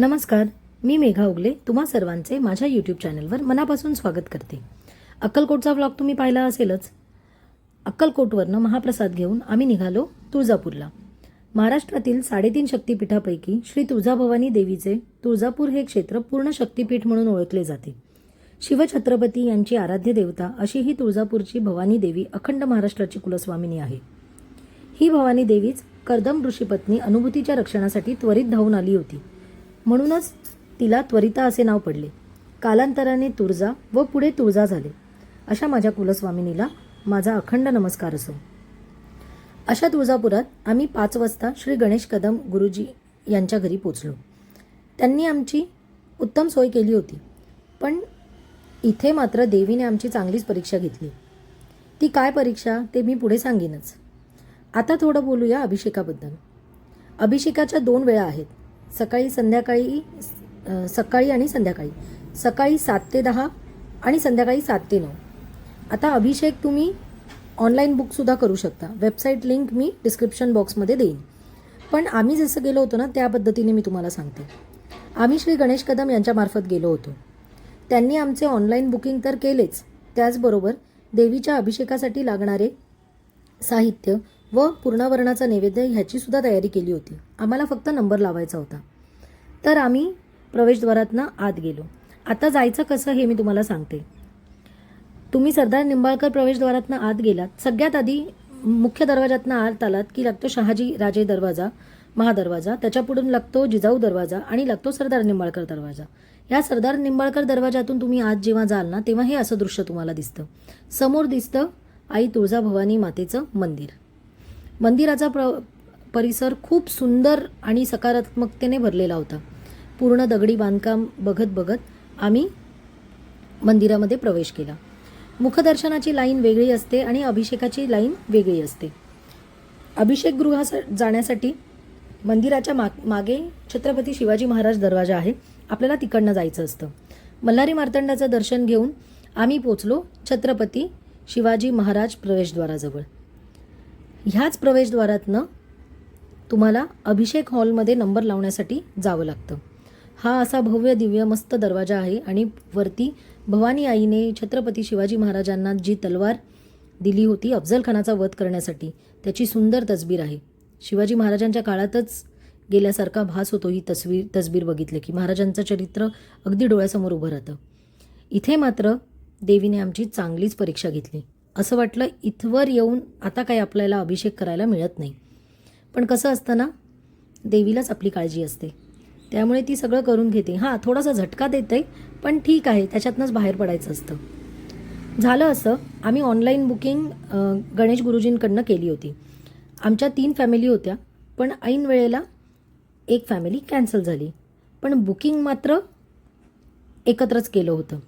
नमस्कार मी मेघा उगले तुम्हा सर्वांचे माझ्या यूट्यूब चॅनलवर मनापासून स्वागत करते. अक्कलकोटचा व्लॉग तुम्ही पाहिला असेलच. अक्कलकोटवरनं महाप्रसाद घेऊन आम्ही निघालो तुळजापूरला. महाराष्ट्रातील साडेतीन शक्तीपीठापैकी श्री तुळजाभवानी देवीचे तुळजापूर हे क्षेत्र पूर्ण शक्तिपीठ म्हणून ओळखले जाते. शिवछत्रपती यांची आराध्य देवता अशी ही तुळजापूरची भवानी देवी अखंड महाराष्ट्राची कुलस्वामिनी आहे. ही भवानी देवीच कर्दम ऋषीपत्नी अनुभूतीच्या रक्षणासाठी त्वरित धावून आली होती. म्हणूनच तिला त्वरिता असे नाव पडले. कालांतराने तुळजा व पुढे तुळजा झाले. अशा माझ्या कुलस्वामिनीला माझा अखंड नमस्कार असो. अशा तुळजापुरात आम्ही पाच वाजता श्री गणेश कदम गुरुजी यांच्या घरी पोचलो. त्यांनी आमची उत्तम सोय केली होती. पण इथे मात्र देवीने आमची चांगलीच परीक्षा घेतली. ती काय परीक्षा ते मी पुढे सांगेनच. आता थोडं बोलूया अभिषेकाबद्दल. अभिषेकाच्या दोन वेळा आहेत. सकाळी संध्याकाळी सकाळी आणि संध्याकाळी. सकाळी सात ते दहा आणि संध्याकाळी सात ते नऊ. आता अभिषेक तुम्ही ऑनलाईन बुकसुद्धा करू शकता. वेबसाईट लिंक मी डिस्क्रिप्शन बॉक्समध्ये देईन. पण आम्ही जसं गेलो होतो ना त्या पद्धतीने मी तुम्हाला सांगते. आम्ही श्री गणेश कदम यांच्यामार्फत गेलो होतो. त्यांनी आमचे ऑनलाईन बुकिंग तर केलेच. त्याचबरोबर देवीच्या अभिषेकासाठी लागणारे साहित्य व पूर्णावरणाचा नैवेद्य ह्याची सुद्धा तयारी केली होती. आम्हाला फक्त नंबर लावायचा होता. तर आम्ही प्रवेशद्वारातनं आत गेलो. आता जायचं कसं हे मी तुम्हाला सांगते. तुम्ही सरदार निंबाळकर प्रवेशद्वारातनं आत गेलात. सगळ्यात आधी मुख्य दरवाजातनं आत आलात की लागतो शहाजी राजे दरवाजा महादरवाजा त्याच्यापुढून लागतो जिजाऊ दरवाजा आणि लागतो सरदार निंबाळकर दरवाजा. या सरदार निंबाळकर दरवाजातून तुम्ही आत जेव्हा जाल ना तेव्हा हे असं दृश्य तुम्हाला दिसतं. समोर दिसतं आई तुळजाभवानी मातेचं मंदिर. मंदिराचा प्र परिसर खूप सुंदर आणि सकारात्मकतेने भरलेला होता. पूर्ण दगडी बांधकाम बघत बघत आम्ही मंदिरामध्ये प्रवेश केला. मुखदर्शनाची लाईन वेगळी असते आणि अभिषेकाची लाईन वेगळी असते. अभिषेकगृहास जाण्यासाठी मंदिराच्या माग मागे छत्रपती शिवाजी महाराज दरवाजा आहे. आपल्याला तिकडनं जायचं असतं. मल्हारी मार्तंडाचं दर्शन घेऊन आम्ही पोचलो छत्रपती शिवाजी महाराज प्रवेशद्वाराजवळ. ह्याच प्रवेशद्वारातनं तुम्हाला अभिषेक हॉलमध्ये नंबर लावण्यासाठी जावं लागतं. हा असा भव्य दिव्य मस्त दरवाजा आहे आणि वरती भवानी आईने छत्रपती शिवाजी महाराजांना जी तलवार दिली होती अफजलखानाचा वध करण्यासाठी त्याची सुंदर तस्बीर आहे. शिवाजी महाराजांच्या काळातच गेल्यासारखा भास होतो ही तस्वीर तसबीर बघितली की महाराजांचं चरित्र अगदी डोळ्यासमोर उभं राहतं. इथे मात्र देवीने आमची चांगलीच परीक्षा घेतली. असं वाटलं इथवर येऊन आता काही आपल्याला अभिषेक करायला मिळत नाही. पण कसं असतं ना देवीलाच आपली काळजी असते. त्यामुळे ती सगळं करून घेते. हां थोडासा झटका देते पण ठीक आहे त्याच्यातनंच बाहेर पडायचं असतं. झालं असं आम्ही ऑनलाईन बुकिंग गणेश गुरुजींकडनं केली होती. आमच्या तीन फॅमिली होत्या पण ऐन वेळेला एक फॅमिली कॅन्सल झाली. पण बुकिंग मात्र एकत्रच केलं होतं.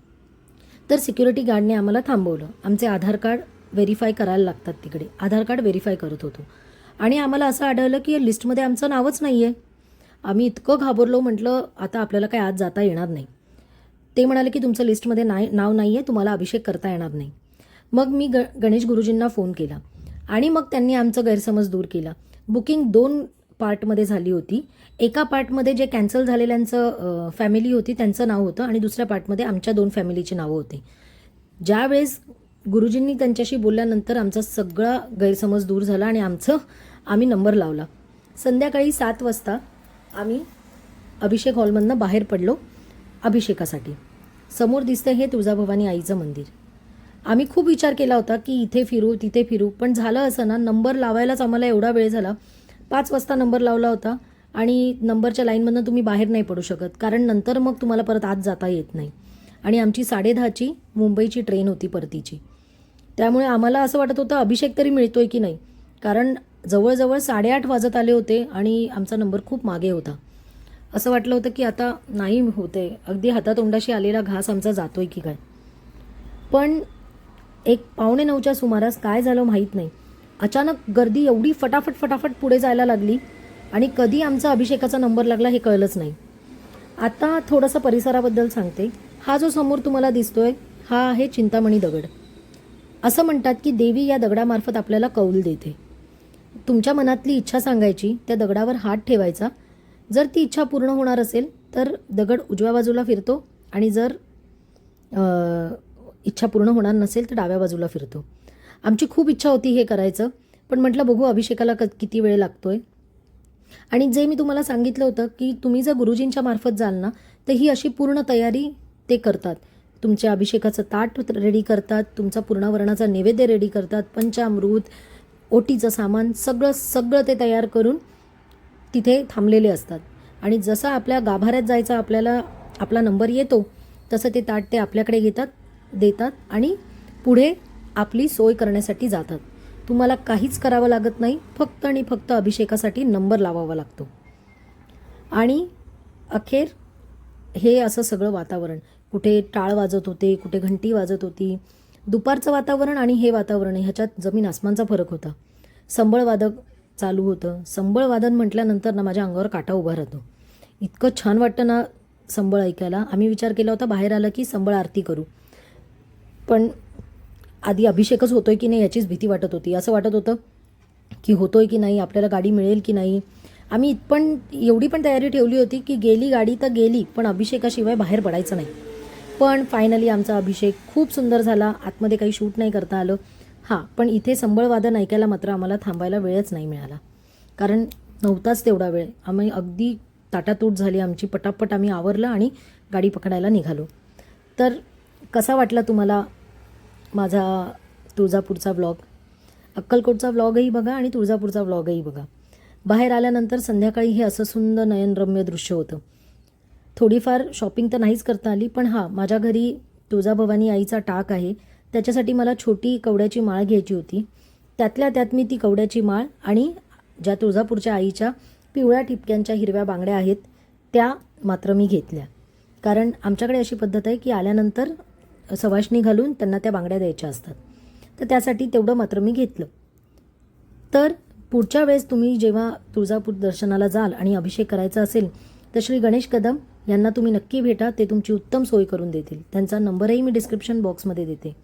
तर सिक्युरिटी गार्डने आम्हाला थांबवलं. आमचे आधार कार्ड व्हेरीफाय करायला लागतात तिकडे. आधार कार्ड व्हेरीफाय करत होतो. आणि आम्हाला असं आढळलं की या लिस्टमध्ये आमचं नावच नाही आहे आम्ही इतकं घाबरलो म्हटलं आता आपल्याला काय आज जाता येणार नाही. ते म्हणाले की तुमचं लिस्टमध्ये नाही नाव नाही आहे तुम्हाला अभिषेक करता येणार नाही. मग मी ग गणेश गुरुजींना फोन केला. आणि मग त्यांनी आमचं गैरसमज दूर केला. बुकिंग दोन पार्टमध्ये झाली होती. एका पार्टमध्ये जे कॅन्सल झालेल्यांचं फॅमिली होती त्यांचं नाव होतं आणि दुसऱ्या पार्टमध्ये आमच्या दोन फॅमिलीची नावं होती. ज्यावेळेस गुरुजींनी त्यांच्याशी बोलल्यानंतर आमचा सगळा गैरसमज दूर झाला आणि आमचं आम्ही नंबर लावला. संध्याकाळी सात वाजता आम्ही अभिषेक हॉलमधनं बाहेर पडलो अभिषेकासाठी. समोर दिसतं हे तुळजाभवानी आईचं मंदिर. आम्ही खूप विचार केला होता की इथे फिरू तिथे फिरू पण झालं असं ना नंबर लावायलाच आम्हाला एवढा वेळ झाला. पाच वाजता नंबर लावला होता आणि नंबरच्या लाईनमधनं तुम्ही बाहेर नाही पडू शकत कारण नंतर मग तुम्हाला परत आत जाता येत नाही. आणि आमची साडेदहाची मुंबईची ट्रेन होती परतीची. त्यामुळे आम्हाला असं वाटत होतं अभिषेक तरी मिळतोय की नाही? कारण जवळजवळ साडेआठ वाजत आले होते आणि आमचा नंबर खूप मागे होता. असं वाटलं होतं की आता नाही होते. अगदी हातातोंडाशी आलेला घास आमचा जातोय की काय? पण एक पावणे नऊच्या सुमारास काय झालं माहीत नाही. अचानक गर्दी एवढी फटाफट फटाफट पुढे जायला लागली आणि कधी आमचा अभिषेकाचा नंबर लागला हे कळलंच नाही. आता थोडंसं परिसराबद्दल सांगते. हा जो समोर तुम्हाला दिसतोय हा आहे चिंतामणी दगड. असं म्हणतात की देवी या दगडामार्फत आपल्याला कौल देते. तुमच्या मनातली इच्छा सांगायची त्या दगडावर हात ठेवायचा. जर ती इच्छा पूर्ण होणार असेल तर दगड उजव्या बाजूला फिरतो आणि जर इच्छा पूर्ण होणार नसेल तर डाव्या बाजूला फिरतो. आमची खूप इच्छा होती हे करायचं पण म्हटलं बघू अभिषेकाला क किती वेळ लागतोय. आणि जे मी तुम्हाला सांगितलं होतं की तुम्ही जर गुरुजींच्या मार्फत जाल ना तर ही अशी पूर्ण तयारी ते करतात. तुमच्या अभिषेकाचं ताट रेडी करतात तुमचा पूर्णावरणाचा नैवेद्य रेडी करतात पंचामृत ओटीचं सामान सगळं सगळं ते तयार करून तिथे थांबलेले असतात. आणि जसं आपल्या गाभाऱ्यात जायचा आपल्याला आपला नंबर येतो तसं ते ताट ते आपल्याकडे घेतात देतात आणि पुढे आपली सोय करण्यासाठी जातात. तुम्हाला काहीच करावं लागत नाही फक्त आणि फक्त अभिषेकासाठी नंबर लावावा लागतो. आणि अखेर हे असं सगळं वातावरण. कुठे टाळ वाजत होते कुठे घंटी वाजत होती. दुपारचं वातावरण आणि हे वातावरण ह्याच्यात जमीन आसमानचा फरक होता. संबळवादक चालू होतं. संबळवादन म्हटल्यानंतर ना माझ्या अंगावर काटा उभा राहतो. इतकं छान वाटतं ना संबळ ऐकायला. आम्ही विचार केला होता बाहेर आलं की संबळ आरती करू. पण आधी अभिषेकच होतोय की नाही याचीच भीती वाटत होती. असं वाटत होतं की होतोय की नाही आपल्याला गाडी मिळेल की नाही. आम्ही पण एवढी पण तयारी ठेवली होती की गेली गाडी तर गेली पण अभिषेकाशिवाय बाहेर पडायचं नाही. पण फायनली आमचा अभिषेक खूप सुंदर झाला. आतमध्ये काही शूट नाही करता आलं. हां पण इथे संबळवादन ऐकायला मात्र आम्हाला थांबायला वेळच नाही मिळाला. कारण नव्हताच तेवढा वेळ. आम्ही अगदी ताटातूट झाली. आमची पटापट आम्ही आवरलं आणि गाडी पकडायला निघालो. तर कसा वाटला तुम्हाला माझा तुळजापूरचा व्लॉग अक्कलकोटचा व्लॉगही बघा आणि तुळजापूरचा व्लॉगही बघा. बाहेर आल्यानंतर संध्याकाळी हे असं सुंदर नयनरम्य दृश्य होतं. थोडीफार शॉपिंग तर नाहीच करता आली पण हां माझ्या घरी तुळजाभवानी आईचा टाक आहे. त्याच्यासाठी मला छोटी कवड्याची माळ घ्यायची होती. त्यातल्या त्यात मी ती कवड्याची माळ आणि ज्या तुळजापूरच्या आईच्या पिवळ्या ठिपक्यांच्या हिरव्या बांगड्या आहेत त्या मात्र मी घेतल्या. कारण आमच्याकडे अशी पद्धत आहे की आल्यानंतर सवाशणी घालून त्यांना त्या बांगड्या द्यायच्या असतात. तर त्यासाठी तेवढं मात्र मी घेतलं. तर पुढच्या वेळेस तुम्ही जेव्हा तुळजापूर दर्शनाला जाल आणि अभिषेक करायचा असेल तर श्री गणेश कदम यांना तुम्ही नक्की भेटा ते तुमची उत्तम सोय करून देतील. त्यांचा नंबरही मी डिस्क्रिप्शन बॉक्समध्ये देते.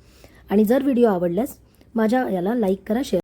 आणि जर व्हिडिओ आवडल्यास माझ्या याला लाईक करा शेअर